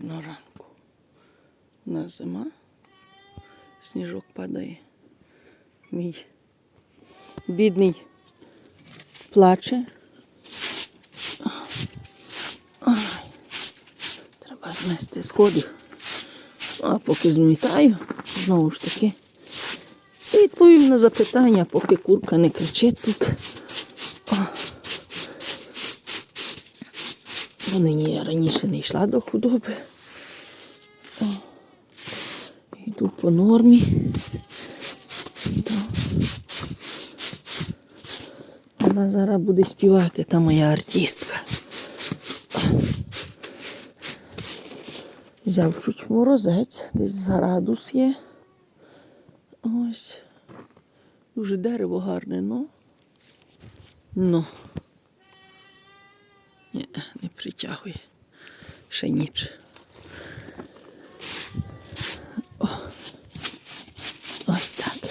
На ранку. У нас зима, сніжок падає. Мій бідний плаче. Треба змести сходів. А поки змітаю, знову ж таки. Відповім на запитання, поки курка не кричить тут. Бо нині я раніше не йшла до худоби. Йду по нормі. Вона зараз буде співати, та моя артистка. Взяв чуть морозець, десь градус є. Ось. Дуже дерево гарне, ну. Ну. Ні, не притягує. Ще ніч. О. Ось так.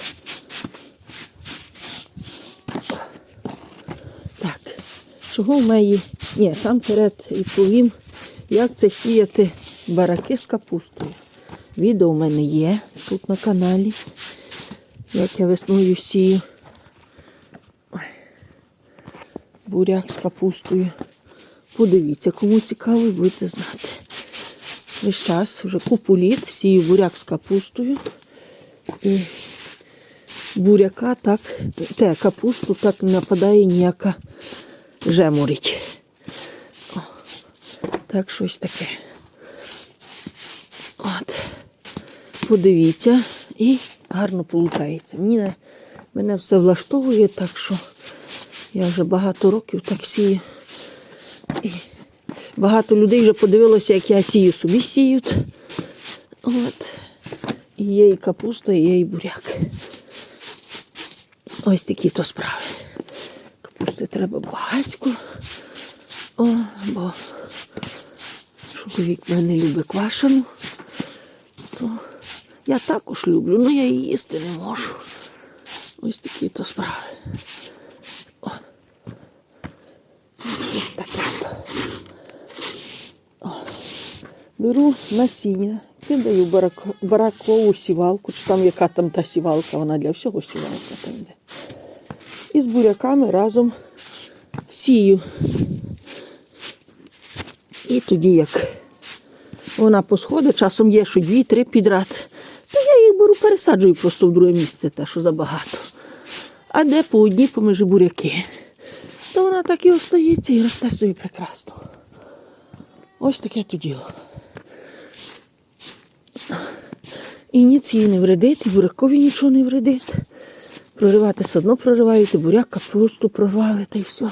Так. Чого в неї? Ні, сам перед відповім, як це сіяти бараки з капустою. Відео в мене є тут на каналі. Як я весною сію. Буряк з капустою. Подивіться, кому цікаво, будете знати. Весь час вже купу літ сію буряк з капустою. І буряка так, те капусту так не нападає ніяка жеморить. О, так щось таке. От. Подивіться і гарно виходить. Мені, мене все влаштовує, так що я вже багато років так сію. І багато людей вже подивилося, як я сію, собі сіють. От. І є і капуста, і є і буряк. Ось такі то справи. Капусти треба багатько. О, бо чоловік мене любить квашену. То я також люблю, але я її їсти не можу. Ось такі то справи. Ось таке. Беру насіння, кидаю барак, баракову сівалку, чи там яка там та сівалка, вона для всього сівалка там йде. І з буряками разом сію. І тоді як вона посходить, часом є, що дві-три підряд. То я їх беру, пересаджую просто в друге місце, те, що забагато. А де по одній поміж буряки, то вона так і остається і росте собі прекрасно. Ось таке то діло. І ніц їй не вредить, і бурякові нічого не вредить. Проривати все одно прориваєте, буряк, капусту прорвали та й все.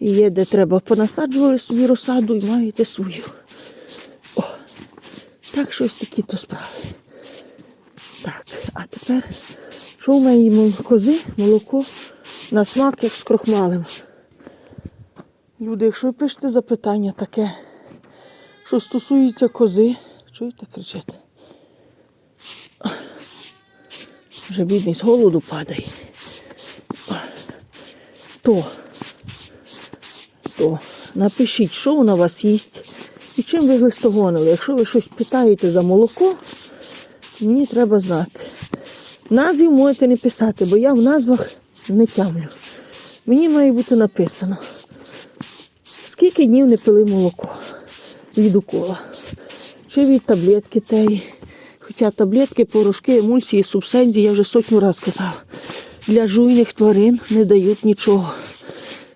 І є, де треба, понасаджували собі розсаду і маєте свою. О, так щось такі то справи. Так, а тепер, що в моїй кози, молоко на смак, як з крохмалем. Люди, якщо ви пишете запитання таке, що стосується кози, чуєте, кричите? Вже бідний з голоду падає. То, то напишіть, що вона у вас їсть і чим ви глистогонили. Якщо ви щось питаєте за молоко, мені треба знати. Назвів можете не писати, бо я в назвах не тямлю. Мені має бути написано, скільки днів не пили молоко від укола. Чи від таблетки теї. Хоча таблетки, порошки, емульсії, субсензії, я вже сотню разів казала. Для жуйних тварин не дають нічого.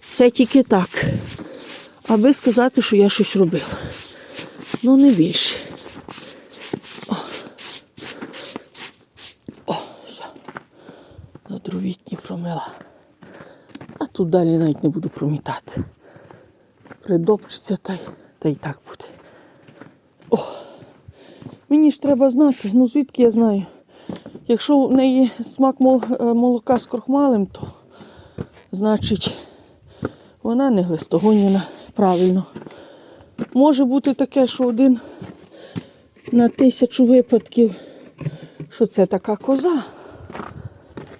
Це тільки так. Аби сказати, що я щось робив. Ну, не більше. О, О все. На дровітні промила. А тут далі навіть не буду промітати. Придопчиться та й, та й так буде. О, мені ж треба знати, ну звідки я знаю. Якщо в неї смак е, молока з крохмалем, то значить вона не глистогонена правильно. Може бути таке, що один на тисячу випадків, що це така коза.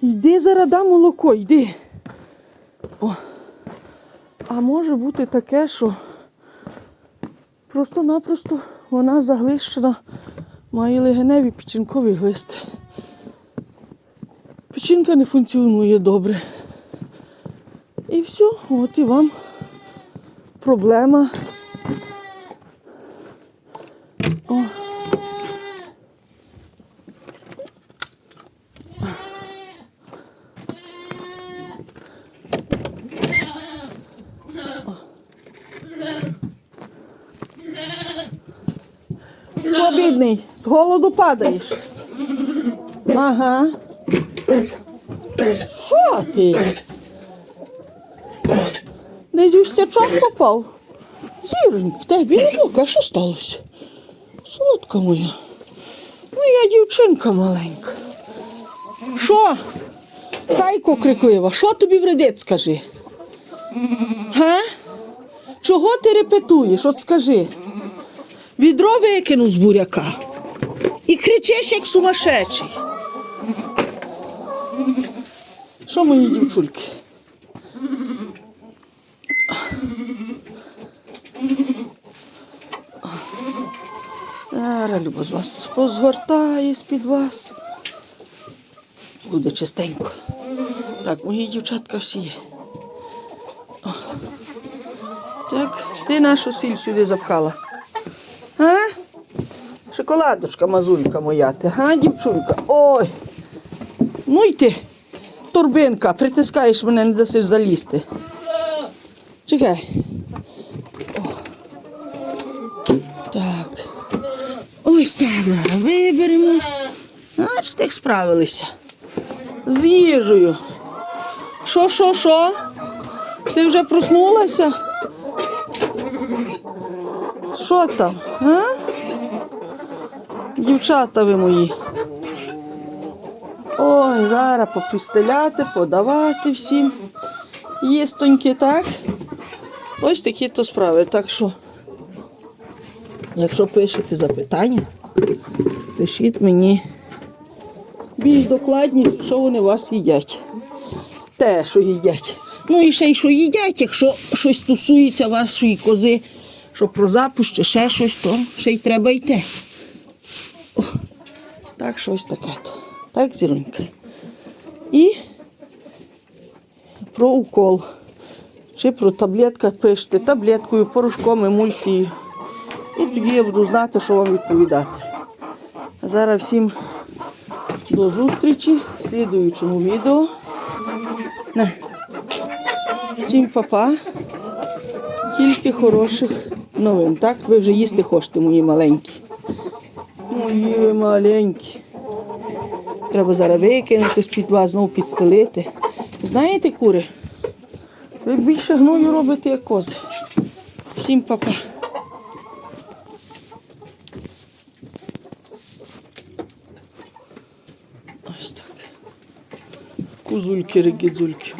Йди зараз дам молоко, йди. О. А може бути таке, що просто-напросто вона заглищена, має легеневі печінкові глисти. Печінка не функціонує добре. І все, от і вам проблема. О. Що, бідний, з голоду падаєш? Ага. Що ти? Десь у стячок попав. Зіронька, та білока, що сталося? Солодка моя. Моя дівчинка маленька. Що? Кайко криклива, що тобі вредить, скажи? Га? Чого ти репетуєш? От скажи. Відро викинув з буряка. І кричиш, як сумасшедший. Що мої дівчульки? Зараз Люба з вас позгортає з-під вас. Буде чистенько. Так, мої дівчатка всі є. Так, ти нашу сіль сюди запхала. Шоколадочка, мазулька моя ти, га, дівчунка? Ой. Ну й ти, торбинка, притискаєш мене, не дасиш залізти. Чекай. О. Так. Ось так, виберемо. Аж так справилися. З їжею. Що, що, що? Ти вже проснулася? Що там? А? Дівчата ви мої. Ой, зараз попістеляти, подавати всім. Їстоньки, так? Ось такі то справи. Так що, якщо пишете запитання, пишіть мені більш докладніше, що вони у вас їдять. Те, що їдять. Ну і ще й що їдять, якщо щось стосується вашої кози, що про запуск ще щось, то ще й треба йти. Так, щось таке. Так, зіронька. І про укол. Чи про таблетка пишете, таблеткою, порошком, емульсією. І тоді я буду знати, що вам відповідати. Зараз всім до зустрічі в слідуючому відео. На. Всім папа. Тільки хороших новин. Так, ви вже їсти хочете, мої маленькі. Мої маленькі. Треба зараз викинути з-під вас, знову підстелити. Знаєте, кури? Ви більше гною робите, як кози. Всім папа. Ось так. Кузульки, регідзульки.